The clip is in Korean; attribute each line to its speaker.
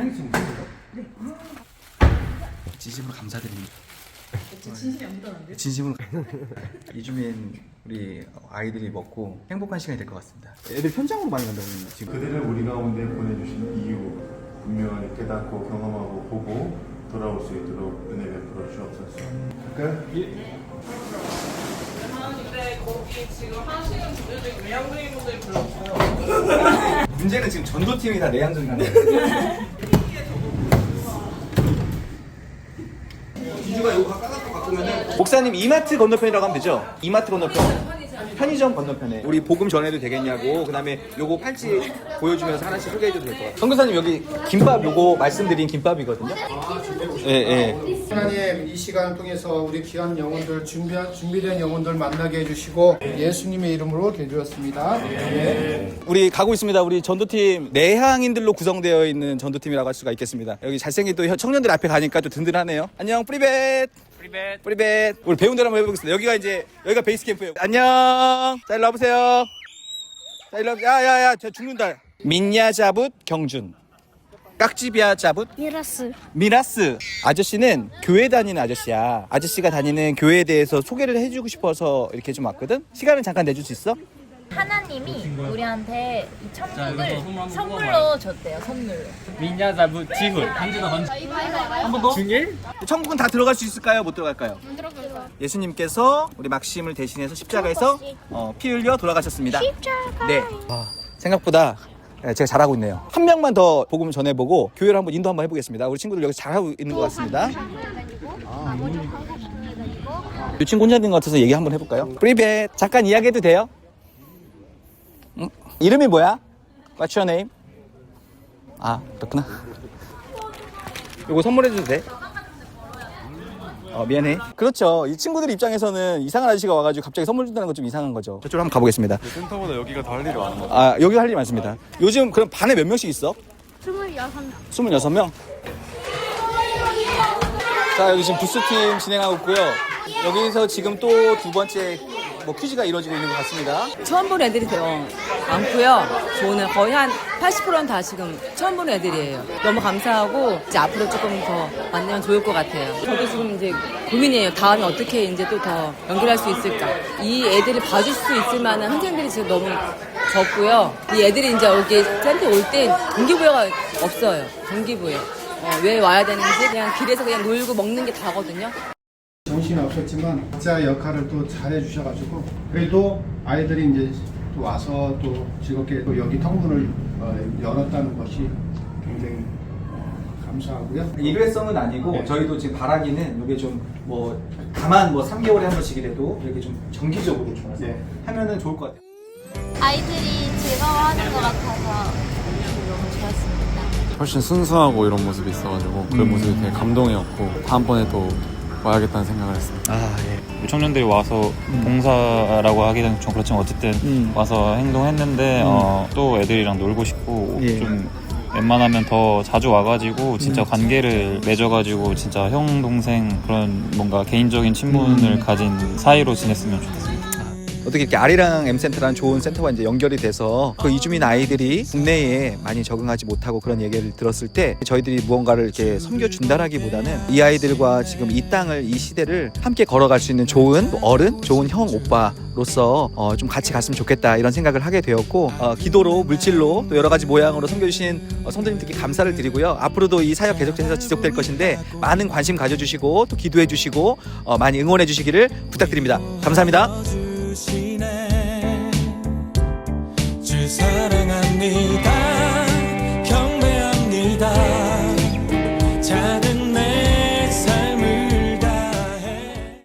Speaker 1: 안양시청 무슨데요? 네. 진심으로 감사드립니다.
Speaker 2: 진심이 안 묻어난데?
Speaker 1: 진심으로 이주민 우리 아이들이 먹고 행복한 시간이 될 것 같습니다. 애들 현장으로 많이 간다고 했는데 지금
Speaker 3: 그들을 우리 가운데 보내주신 이유 분명하게 깨닫고 경험하고 보고 돌아올 수 있도록 은혜 베풀어 주옵소서. 할까요?
Speaker 2: 근데 거기 지금 하시는 분들이 외향적인 분들이 별로 없어요.
Speaker 1: 문제는 지금 전도팀이 다 내향적인 거예요. 기주가 이거 까갖고 목사님 이마트 건너편이라고 하면 되죠? 이마트 건너편. 편의점 건너편에 우리 복음 전해도 되겠냐고 그다음에 요거 팔찌 보여주면서 하나씩 소개해줘도 될 것 같아요. 성교사님 여기 김밥 요거 말씀드린 김밥이거든요. 예 예.
Speaker 4: 하나님 이 시간을 통해서 우리 귀한 영혼들 준비 준비된 영혼들 만나게 해주시고 예수님의 이름으로 기도했습니다. 네.
Speaker 1: 우리 가고 있습니다. 우리 전도팀 내향인들로 구성되어 있는 전도팀이라고 할 수가 있겠습니다. 여기 잘생긴 또 청년들 앞에 가니까 또 든든하네요. 안녕, 프리벳. 프리벳. 프리벳. 우리 배운 대로 한번 해보겠습니다. 여기가 이제 여기가 베이스 캠프예요. 안녕. 자, 일로 와보세요. 자, 일로 와. 야, 야, 야, 저 죽는다. 민야 자붓 경준. 깍지비아 자붓
Speaker 5: 미라스
Speaker 1: 미라스 아저씨는 교회 다니는 아저씨야 아저씨가 다니는 교회에 대해서 소개를 해주고 싶어서 이렇게 좀 왔거든 시간을 잠깐 내줄 수 있어?
Speaker 5: 하나님이 우리한테 이 천국을 선물로 줬대요 선물로
Speaker 6: 민야자부 지훈 한번 더? 중일?
Speaker 1: 천국은 다 들어갈 수 있을까요? 못 들어갈까요? 예수님께서 우리 막심을 대신해서 십자가에서 어, 피 흘려 돌아가셨습니다.
Speaker 5: 십자가
Speaker 1: 네. 아, 생각보다 예, 제가 잘하고 있네요. 한 명만 더 복음을 전해보고 교회를 한번 인도 한번 해보겠습니다. 우리 친구들 여기 잘하고 있는 것 같습니다. 이 친구 혼자 있는 것 같아서 얘기 한번 해볼까요? 프리벳 잠깐 이야기해도 돼요? 음, 이름이 뭐야? What's your name? 아 그렇구나. 이거 선물해줘도 돼? 어 미안해. 그렇죠. 이 친구들 입장에서는 이상한 아저씨가 와가지고 갑자기 선물 준다는 건 좀 이상한 거죠. 저쪽으로 한번 가보겠습니다.
Speaker 3: 센터보다 여기가 더 할 일이 많은
Speaker 1: 것아 여기 할 일이 많습니다. 요즘 그럼 반에 몇 명씩 있어?
Speaker 5: 스물여섯
Speaker 1: 26명? 자 여기 지금 부스팀 진행하고 있고요. 여기서 지금 또 두 번째 뭐 퀴즈가 이루어지고 있는 것 같습니다.
Speaker 7: 처음 본 애들이 더 많고요. 저는 거의 한 80%는 다 지금 처음 본 애들이에요. 너무 감사하고 이제 앞으로 조금 더 만나면 좋을 것 같아요. 저도 지금 이제 고민이에요. 다음에 어떻게 이제 또 더 연결할 수 있을까. 이 애들을 봐줄 수 있을 만한 선생님들이 지금 너무 적고요. 이 애들이 이제 여기 센터 올 때 동기부여가 없어요. 동기부여. 어, 왜 와야 되는지 그냥 길에서 그냥 놀고 먹는 게 다거든요.
Speaker 4: 정신이 없었지만 각자 역할을 또 잘해 주셔가지고 그래도 아이들이 이제 또 와서 또 즐겁게 또 여기 통문을 어, 열었다는 것이 굉장히 어, 감사하고요.
Speaker 1: 일회성은 아니고
Speaker 4: 네.
Speaker 1: 저희도 지금 바라기는 이게 좀 뭐 다만 뭐 3개월에 한 번씩이라도 이렇게 좀 정기적으로 좀
Speaker 4: 네.
Speaker 1: 하면은 좋을 것 같아요.
Speaker 5: 아이들이 즐거워하는 것 같아서 너무 좋았습니다
Speaker 8: 훨씬 순수하고 이런 모습이 있어가지고 그
Speaker 1: 음.
Speaker 8: 모습이 되게 감동이었고 다음번에 또 와야겠다는 생각을 했습니다.
Speaker 1: 아 예.
Speaker 6: 청년들이 와서 봉사라고 하기는 좀 그렇지만 어쨌든
Speaker 1: 음.
Speaker 6: 와서 행동했는데
Speaker 1: 음.
Speaker 6: 어, 또 애들이랑 놀고 싶고
Speaker 1: 예.
Speaker 6: 좀 웬만하면 더 자주 와가지고 진짜
Speaker 1: 음.
Speaker 6: 관계를 맺어가지고 진짜 형 동생 그런 뭔가 개인적인 친분을
Speaker 1: 음.
Speaker 6: 가진 사이로 지냈으면 좋겠습니다.
Speaker 1: 어떻게 이렇게 아리랑 M센터라는 좋은 센터가 이제 연결이 돼서 그 이주민 아이들이 국내에 많이 적응하지 못하고 그런 얘기를 들었을 때 저희들이 무언가를 이렇게 섬겨준다라기보다는 이 아이들과 지금 이 땅을 이 시대를 함께 걸어갈 수 있는 좋은 어른, 좋은 형 오빠로서 어, 좀 같이 갔으면 좋겠다 이런 생각을 하게 되었고 어, 기도로 물질로 또 여러 가지 모양으로 섬겨주신 어, 성도님들께 감사를 드리고요. 앞으로도 이 사역 계속해서 지속될 것인데 많은 관심 가져주시고 또 기도해주시고 어, 많이 응원해주시기를 부탁드립니다. 감사합니다.
Speaker 9: 주시